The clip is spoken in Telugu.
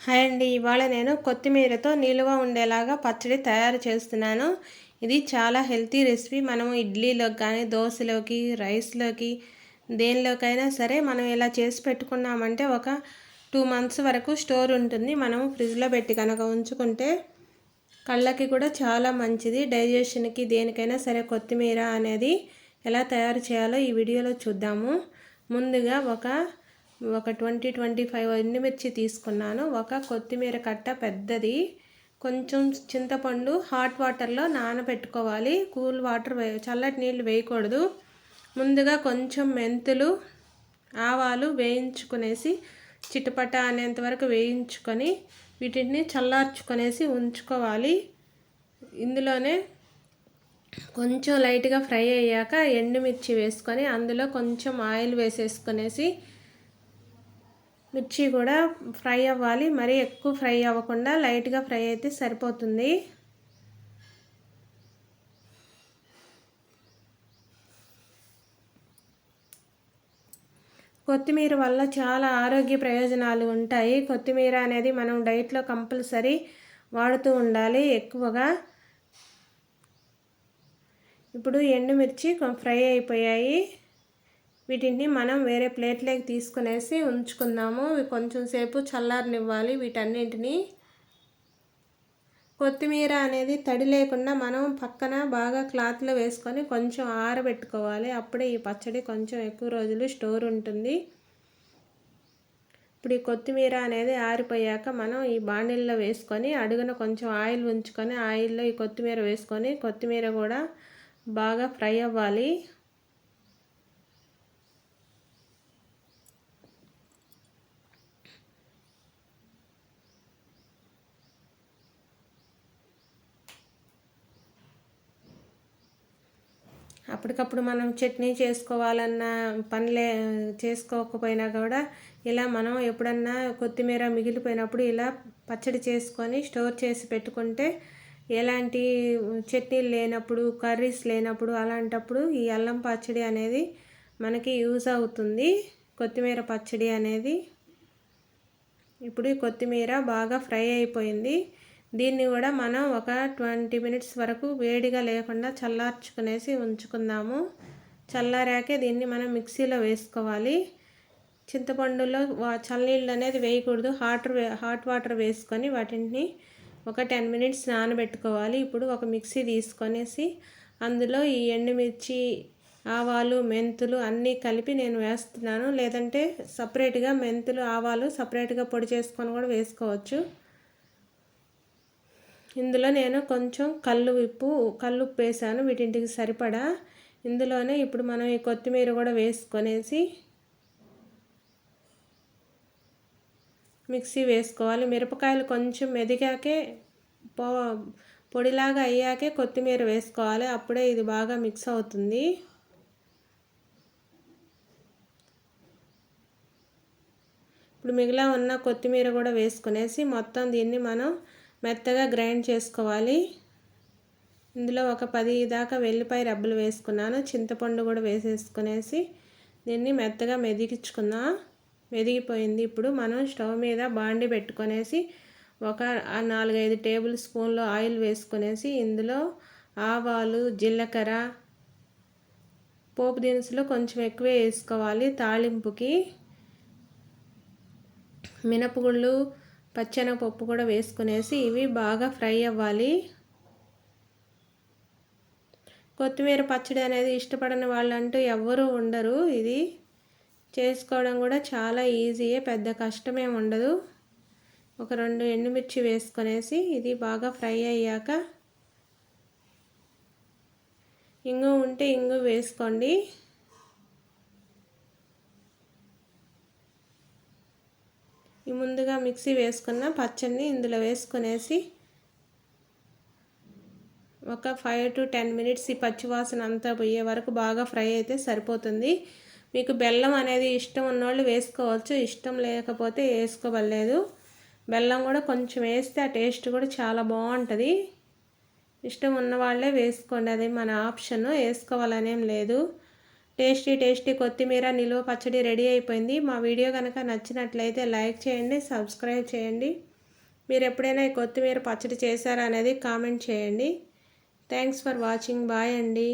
హాయ్ అండి. ఇవాళ నేను కొత్తిమీరతో నిలువ ఉండేలాగా పచ్చడి తయారు చేస్తున్నాను. ఇది చాలా హెల్తీ రెసిపీ. మనం ఇడ్లీలోకి కానీ దోశలోకి రైస్లోకి దేనిలోకైనా సరే మనం ఇలా చేసి పెట్టుకున్నామంటే ఒక టూ మంత్స్ వరకు స్టోర్ ఉంటుంది. మనం ఫ్రిడ్జ్లో పెట్టి కనుక ఉంచుకుంటే కళ్ళకి కూడా చాలా మంచిది. డైజెషన్కి దేనికైనా సరే కొత్తిమీర అనేది ఎలా తయారు చేయాలో ఈ వీడియోలో చూద్దాము. ముందుగా ఒక ఒక ట్వంటీ ట్వంటీ ఫైవ్ ఎండుమిర్చి తీసుకున్నాను. ఒక కొత్తిమీర కట్ట పెద్దది. కొంచెం చింతపండు హాట్ వాటర్లో నానబెట్టుకోవాలి. కూల్ వాటర్ చల్లటి నీళ్ళు వేయకూడదు. ముందుగా కొంచెం మెంతులు ఆవాలు వేయించుకునేసి చిటపట అనేంత వరకు వేయించుకొని వీటిని చల్లార్చుకొనేసి ఉంచుకోవాలి. ఇందులోనే కొంచెం లైట్గా ఫ్రై అయ్యాక ఎండుమిర్చి వేసుకొని అందులో కొంచెం ఆయిల్ వేసేసుకునేసి మిర్చి కూడా ఫ్రై అవ్వాలి. మరీ ఎక్కువ ఫ్రై అవ్వకుండా లైట్గా ఫ్రై అయితే సరిపోతుంది. కొత్తిమీర వల్ల చాలా ఆరోగ్య ప్రయోజనాలు ఉంటాయి. కొత్తిమీర అనేది మనం డైట్లో కంపల్సరీ వాడుతూ ఉండాలి ఎక్కువగా. ఇప్పుడు ఎండుమిర్చి ఫ్రై అయిపోయాయి. వీటిని మనం వేరే ప్లేట్లోకి తీసుకునేసి ఉంచుకుందాము. కొంచెం సేపు చల్లారనివ్వాలి. వీటన్నింటినీ కొత్తిమీర అనేది తడి లేకుండా మనం పక్కన బాగా క్లాత్లో వేసుకొని కొంచెం ఆరబెట్టుకోవాలి. అప్పుడే ఈ పచ్చడి కొంచెం ఎక్కువ రోజులు స్టోర్ ఉంటుంది. ఇప్పుడు ఈ కొత్తిమీర అనేది ఆరిపోయాక మనం ఈ బాణీల్లో వేసుకొని అడుగున కొంచెం ఆయిల్ ఉంచుకొని ఆయిల్లో ఈ కొత్తిమీర వేసుకొని కొత్తిమీర కూడా బాగా ఫ్రై అవ్వాలి. అప్పటికప్పుడు మనం చట్నీ చేసుకోవాలన్న పనిలే చేసుకోకపోయినా కూడా ఇలా మనం ఎప్పుడన్నా కొత్తిమీర మిగిలిపోయినప్పుడు ఇలా పచ్చడి చేసుకొని స్టోర్ చేసి పెట్టుకుంటే ఎలాంటి చట్నీలు లేనప్పుడు కర్రీస్ లేనప్పుడు అలాంటప్పుడు ఈ అల్లం పచ్చడి అనేది మనకి యూజ్ అవుతుంది. కొత్తిమీర పచ్చడి అనేది ఇప్పుడు ఈ కొత్తిమీర బాగా ఫ్రై అయిపోయింది. దీన్ని కూడా మనం ఒక ట్వంటీ మినిట్స్ వరకు వేడిగా లేకుండా చల్లార్చుకునేసి ఉంచుకుందాము. చల్లారాకే దీన్ని మనం మిక్సీలో వేసుకోవాలి. చింతపండులో చల్లనీళ్ళు అనేది వేయకూడదు. హాట్ హాట్ వాటర్ వేసుకొని వాటిని ఒక టెన్ మినిట్స్ నానబెట్టుకోవాలి. ఇప్పుడు ఒక మిక్సీ తీసుకొనేసి అందులో ఈ ఎండుమిర్చి ఆవాలు మెంతులు అన్నీ కలిపి నేను వేస్తున్నాను. లేదంటే సపరేట్గా మెంతులు ఆవాలు సపరేట్గా పొడి చేసుకొని కూడా వేసుకోవచ్చు. ఇందులో నేను కొంచెం కళ్ళు ఉప్పు కళ్ళు ఉప్పు వేసాను వీటింటికి సరిపడా. ఇందులోనే ఇప్పుడు మనం ఈ కొత్తిమీర కూడా వేసుకొనేసి మిక్సీ వేసుకోవాలి. మిరపకాయలు కొంచెం మెదిగాకే పో పొడిలాగా అయ్యాకే కొత్తిమీర వేసుకోవాలి. అప్పుడే ఇది బాగా మిక్స్ అవుతుంది. ఇప్పుడు మిగిలిన ఉన్న కొత్తిమీర కూడా వేసుకునేసి మొత్తం దీన్ని మనం మెత్తగా గ్రైండ్ చేసుకోవాలి. ఇందులో ఒక పది దాకా వెల్లిపాయ రబ్బలు వేసుకున్నాను. చింతపండు కూడా వేసేసుకునేసి దీన్ని మెత్తగా మెదిగించుకున్నా. మెదిగిపోయింది. ఇప్పుడు మనం స్టవ్ మీద బాండి పెట్టుకొనేసి ఒక నాలుగైదు టేబుల్ స్పూన్లు ఆయిల్ వేసుకునేసి ఇందులో ఆవాలు జీలకర్ర పోపు దినుసులు కొంచెం ఎక్కువే వేసుకోవాలి తాలింపుకి. మినపగుళ్ళు పచ్చెనగపప్పు కూడా వేసుకునేసి ఇవి బాగా ఫ్రై అవ్వాలి. కొత్తిమీర పచ్చడి అనేది ఇష్టపడని వాళ్ళంటూ ఎవ్వరూ ఉండరు. ఇది చేసుకోవడం కూడా చాలా ఈజీయే పెద్ద కష్టమే ఉండదు. ఒక రెండు ఎండుమిర్చి వేసుకొనేసి ఇది బాగా ఫ్రై అయ్యాక ఇంగు ఉంటే ఇంగు వేసుకోండి. ఈ ముందుగా మిక్సీ వేసుకున్న పచ్చడిని ఇందులో వేసుకునేసి ఒక ఫైవ్ టు టెన్ మినిట్స్ ఈ పచ్చివాసన అంతా పోయే వరకు బాగా ఫ్రై అయితే సరిపోతుంది. మీకు బెల్లం అనేది ఇష్టం ఉన్నోళ్ళు వేసుకోవచ్చు ఇష్టం లేకపోతే వేసుకోవలేదు బెల్లం కూడా కొంచెం వేస్తే ఆ టేస్ట్ కూడా చాలా బాగుంటుంది. ఇష్టం ఉన్న వాళ్ళే వేసుకోండి అది మన ఆప్షన్. వేసుకోవాలనేం లేదు. టేస్టీ టేస్టీ కొత్తిమీర నిలువ పచ్చడి రెడీ అయిపోయింది. మా వీడియో కనుక నచ్చినట్లయితే లైక్ చేయండి సబ్స్క్రైబ్ చేయండి. మీరు ఎప్పుడైనా ఈ కొత్తిమీర పచ్చడి చేశారా అనేది కామెంట్ చేయండి. Thanks for watching. బాయ్ అండి.